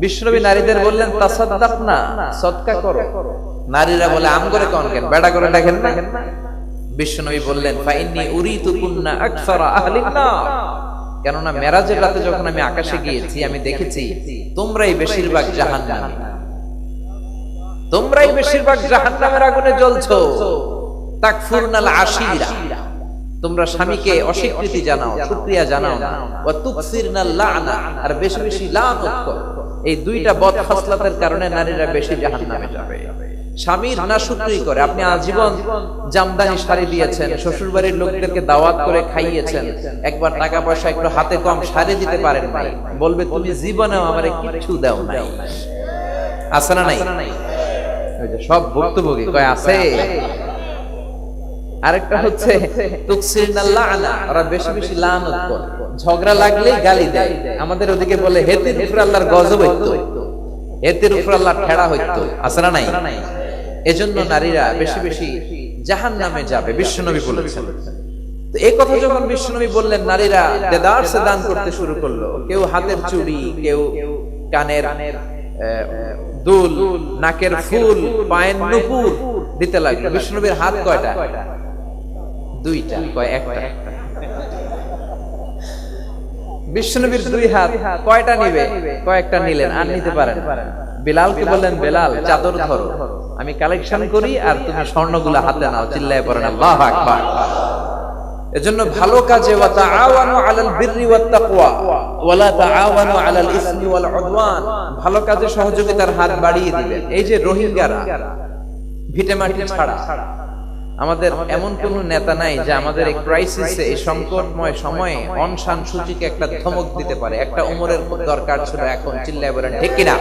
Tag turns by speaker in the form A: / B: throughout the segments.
A: বিষ্ণবী নারীদের বললেন তাসাদ্দাক না সৎকা করো। নারীরা বলে, আম করে কন কেন? বেড়া করে দেখেন না? বিশ্বনবী বললেন, ফাইন্নি উরিতু কুন্না আকসারা আহলিন নার। কেননা মেরাজের রাতে যখন আমি আকাশে গিয়েছি, আমি দেখেছি, তোমরাই বেশিরভাগ জাহান্নামী। তোমরাই বেশিরভাগ জাহান্নামের আগুনে জ্বলছো। তাকফুরনাল আশিরা। তোমরা স্বামীকে অস্বীকৃতি জানাও শুকরিয়া জানাও না। ওয়া তুকসিরনাল লানা। আর বেশি বেশি লানত করো। এই দুইটা বদ খাসলাতের কারণে নারীরা বেশি জাহান্নামে যাবে। স্বামীর না শুকরি করে, আপনি আজীবন জামদানি শাড়ি দিয়েছেন শ্বশুর বাড়ির লোকদেরকে দাওয়াত করে খাইয়েছেন, একবার টাকা পয়সা একটু হাতে কম শাড়ি দিতে পারেন নাই, বলবে, তুমি জীবনেও আমারে কিছু দাও নাই। আছে না নাই? সব ভুক্তভোগী কয়, আছে। আরেকটা হচ্ছে ওরা বেশি বেশি লানত করে। ঝগড়া লাগলেই গালি দেয়। আমাদের ওদিকে বলে হেতের উপরে আল্লাহর গজব হইতো। হেতের উপরে আল্লাহর ঠেড়া হইতো। আছে নাই? এজন্য নারীরা বেশি বেশি জাহান্নামে যাবে। বিশ্বনবী বলেছেন। তো এই কথা যখন বিশ্বনবী বললেন নারীরা দেদারসে দান করতে শুরু করল। কেউ হাতের চুড়ি কেউ কানের দুল নাকের ফুল পায়ের নুপুর দিতে লাগল। বিষ্ণুনবীর হাত কয়টা? দুইটা কয় একটা? বিষ্ণুনবীর দুই হাত কয়টা নিবে? কয়েকটা নিলেন আর নিতে পারেন। বিলালকে বললেন বেলাল চাদর ধরো। আমি কালেকশন করি আর তুমি স্বর্ণগুলো হাতে নাও। চিল্লায় পড়েন আল্লাহ আকবার। এজন্য ভালো কাজে ওয়া তাআওয়ানু আলাল বিররি ওয়াত তাকওয়া। ওয়া লা তাআওয়ানু আলাল ইসমি ওয়াল উদওয়ান। ভালো কাজে সহযোগিতার হাত বাড়িয়ে দিবেন। এই যে রোহিঙ্গারা ভিটেমাটি ছাড়া। আমাদের এমন কোন নেতা নাই যে আমাদের এই ক্রাইসিসে এই সংকটময় সময়ে অনশান সূচিকে একটা ধমক দিতে পারে। একটা উমরের দরকার ছিল এখন, চিল্লায় বলেন, ঠিক কিনা?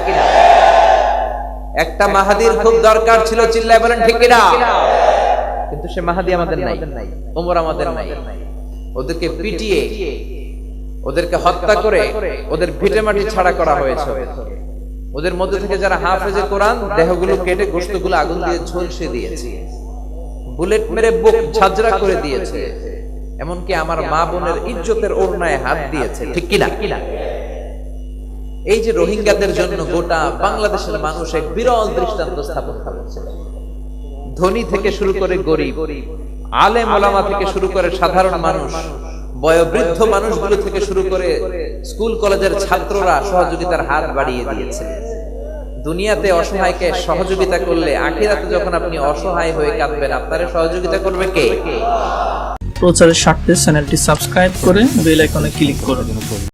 A: একটা মাহাদির খুব দরকার ছিল, চিল্লায় বলেন, ঠিক কিনা? কিন্তু সে মাহাদি আমাদের নাই ওমর আমাদের নাই। ওদেরকে পিটিয়ে, ওদেরকে হত্যা করে, ওদের ভিটেমাটি ছাড়া করা হয়েছে। ওদের মধ্যে থেকে যারা হাফেজে কোরআন দেহগুলো কেটে গোস্তগুলো আগুন দিয়ে ঝলসে দিয়েছে। বুলেট মেরে বুক ঝাঁঝরা করে দিয়েছে। এমনকি আমার মা বোনের ইজ্জতের ওড়নায় হাত দিয়েছে, ঠিক কিনা? এই যে রোহিঙ্গাদের জন্য গোটা বাংলাদেশের মানুষ এক বিরল দৃষ্টান্ত স্থাপন করেছে। ধনী থেকে শুরু করে গরিব আলে মোলামা থেকে শুরু করে সাধারণ মানুষ, বয়োবৃদ্ধ মানুষগুলো থেকে শুরু করে স্কুল কলেজের ছাত্ররা সহযোগিতার হাত বাড়িয়ে দিয়েছে। দুনিয়াতে অসহায়কে সহযোগিতা করলে আখিরাতে যখন আপনি অসহায় হয়ে কাঁদবেন আপনারে সহযোগিতা করবে কে?
B: প্রচারের স্বার্থে চ্যানেলটি সাবস্ক্রাইব করে বেল আইকনে ক্লিক করুন।